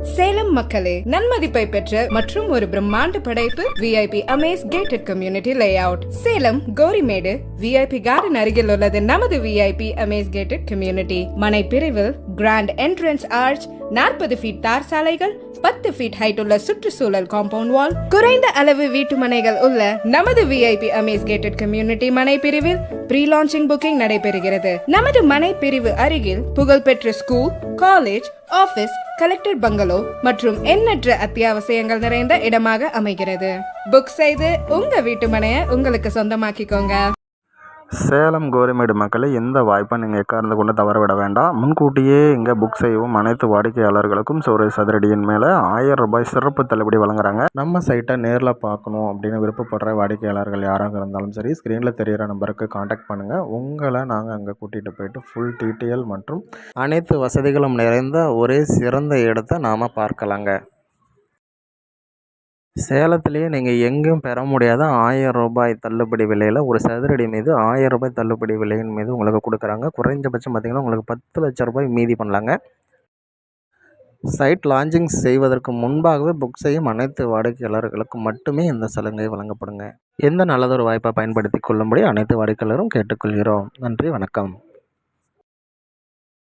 சேலம் மக்களே நன்மதிப்பை பெற்ற மற்றும் ஒரு பிரம்மாண்ட படைப்பு VIP amaze gated community layout Salem Korimedu VIP garden அருகில் உள்ளது நமது விஐபி அமேஸ் கேட்டட் கம்யூனிட்டி மனை பிரிவில் கிராண்ட் என்ட்ரன்ஸ் ஆர்ச் நாற்பது ஃபீட் தார் சாலைகள் பத்து ஃபீட் ஹைட் உள்ள சுற்றுச்சூழல் காம்பவுண்ட் வால் குறைந்த அளவு வீட்டு மனைகள் உள்ள நமது விஐபி அமேஸ் கேட்டட் கம்யூனிட்டி மனை பிரிவில் ப்ரீ லான்ச்சிங் புக்கிங் நடைபெறுகிறது. நமது மனை பிரிவு அருகில் புகழ்பெற்ற school college office collector bungalow மற்றும் எண்ணற்ற அத்தியாவசியங்கள் நிறைந்த இடமாக அமைகிறது. புக் செய்து உங்க வீட்டு மனைய உங்களுக்கு சொந்தமாக்கிக்கோங்க. சேலம் கோரிமேடு மக்களை எந்த வாய்ப்பை நீங்கள் எக்கார்ந்து கொண்டு தவறவிட வேண்டாம். முன்கூட்டியே இங்கே புக் செய்யவும் அனைத்து வாடிக்கையாளர்களுக்கும் ஒரு சதுரடியின் மேலே ஆயிரம் ரூபாய் சிறப்பு தள்ளுபடி வழங்குறாங்க. நம்ம சைட்டை நேரில் பார்க்கணும் அப்படின்னு விருப்பப்படுற வாடிக்கையாளர்கள் யாராக இருந்தாலும் சரி ஸ்க்ரீனில் தெரிகிற நம்பருக்கு காண்டாக்ட் பண்ணுங்கள் உங்களை நாங்கள் அங்கே கூட்டிகிட்டு போயிட்டு ஃபுல் டீட்டெயில் மற்றும் அனைத்து வசதிகளும் நிறைந்த ஒரே சிறந்த இடத்தை நாம் பார்க்கலாங்க. சேலத்துலேயே நீங்கள் எங்கேயும் பெற முடியாத ஆயிரம் ரூபாய் தள்ளுபடி விலையில் ஒரு சதுரடி மீது ஆயிரம் ரூபாய் தள்ளுபடி விலையின் மீது உங்களுக்கு கொடுக்குறாங்க. குறைஞ்சபட்சம் பார்த்திங்கன்னா உங்களுக்கு பத்து லட்ச ரூபாய் மீதி பண்ணலாங்க. சைட் லான்ச்சிங் செய்வதற்கு முன்பாகவே புக் செய்யும் அனைத்து வாடிக்கையாளர்களுக்கும் மட்டுமே இந்த சலுகை வழங்கப்படுங்க. எந்த நல்லதொரு வாய்ப்பை பயன்படுத்தி கொள்ளும்படி அனைத்து வாடிக்கையாளரும் கேட்டுக்கொள்கிறோம். நன்றி வணக்கம்.